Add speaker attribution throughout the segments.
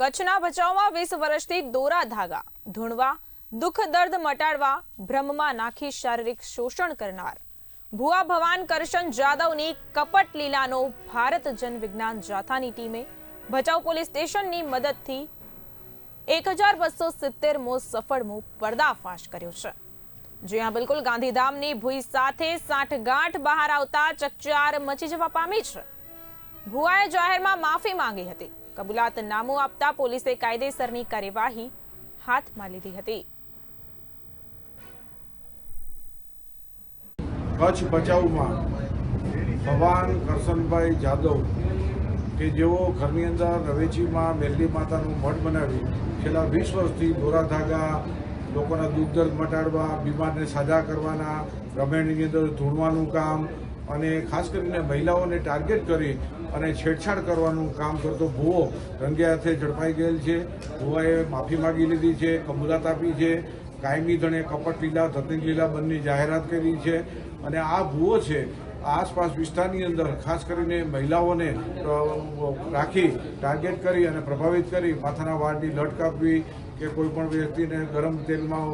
Speaker 1: કચ્છના ભચાઉમાં વીસ વર્ષથી દોરા ધાગા, ધૂણવા, દુઃખ દર્દ મટાડવા, ભ્રમમાં નાખી શારીરિક શોષણ કરનાર. ભુવા ભવાન કરશન જાદવની કપટ લીલાનો ભારત જન વિજ્ઞાન જાથાની ટીમે ભચાઉ પોલીસ સ્ટેશનની મદદથી એક હજાર બસો સિત્તેરમો સફળમો પર્દાફાશ કર્યો છે. જ્યાં બિલકુલ. ગાંધીધામની ભૂઈ સાથે સાઠગાંઠ બહાર આવતા ચકચાર મચી જવા પામી છે. ભુવાએ જાહેરમાં માફી માંગી હતી. કબૂલાતનામું આપતા પોલીસે કાયદેસરની કાર્યવાહી હાથમાં લીધી હતી.
Speaker 2: કચ્છ બચાવમાં ભવાન કરશનભાઈ જાદવ કે જેઓ ઘરની અંદર રવેચીમાં મેલડી માતાનું મઠ બનાવી છેલ્લા વીસ વર્ષથી દોરા ધાગા લોકોના દુઃખ દર્દ મટાડવા, બીમારને સાજા કરવાના, રમેણીની અંદર ધૂણવાનું કામ અને ખાસ કરીને મહિલાઓને ટાર્ગેટ કરી અને છેડછાડ કરવાનું કામ કરતો ભૂવો રંગે હાથે ઝડપાઈ ગયેલ છે. ભુવાએ માફી માગી લીધી છે કબૂલાત આપી છે. કાયમી ધણે કપટ લીલા, ધતિંગ લીલા બંને જાહેરાત કરી છે અને આ ભૂવો છે આસપાસ વિસ્તારની અંદર ખાસ કરીને મહિલાઓને રાખી, ટાર્ગેટ કરી અને પ્રભાવિત કરી, માથાના વાળની લટ કાપવી કે કોઈ પણ વ્યક્તિને ગરમ તેલમાં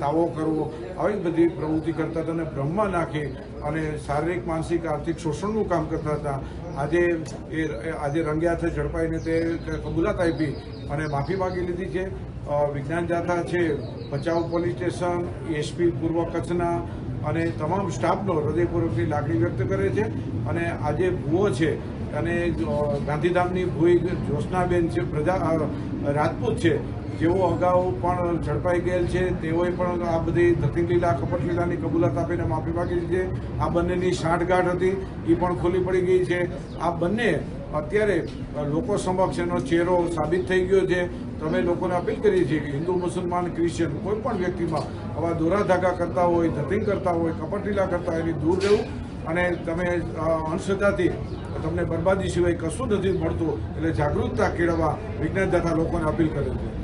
Speaker 2: તાવો કરવો, આવી બધી પ્રવૃત્તિ કરતા હતા અને ભ્રમમાં નાખી અને શારીરિક, માનસિક, આર્થિક શોષણનું કામ કરતા હતા. આજે એ આજે રંગે હાથે ઝડપાઈને તે કબૂલાત આપી અને માફી માગી લીધી છે. વિજ્ઞાન જાથા છે, ભચાઉ પોલીસ સ્ટેશન, એસપી પૂર્વ કચ્છના અને તમામ સ્ટાફનો હૃદયપૂર્વકની લાગણી વ્યક્ત કરે છે. અને આજે ભૂવો છે અને ગાંધીધામની ભૂઈ જ્યોત્સનાબેન છે, પ્રજા રાજપૂત છે, જેઓ અગાઉ પણ ઝડપાઈ ગયેલ છે, તેઓએ પણ આ બધી ધતિંગ લીલા કપટ કબૂલાત આપીને માફી માગી છે. આ બંનેની સાંઠગાંઠ હતી એ પણ ખુલ્લી પડી ગઈ છે. આ બંને અત્યારે લોકો સમક્ષ એનો ચહેરો સાબિત થઈ ગયો છે. તમે લોકોને અપીલ કરીએ છીએ કે હિન્દુ, મુસલમાન, ક્રિશ્ચિયન કોઈ પણ વ્યક્તિમાં આવા દોરા ધાગા કરતા હોય, ધતિંગ કરતા હોય કપટ લીલા કરતા હોય, એની દૂર રહેવું. અને તમે અંશતાથી તમને બરબાદી સિવાય કશું નથી મળતું. એટલે જાગૃતતા કેળવવા વિજ્ઞાન દાતા લોકોને અપીલ કરે છે.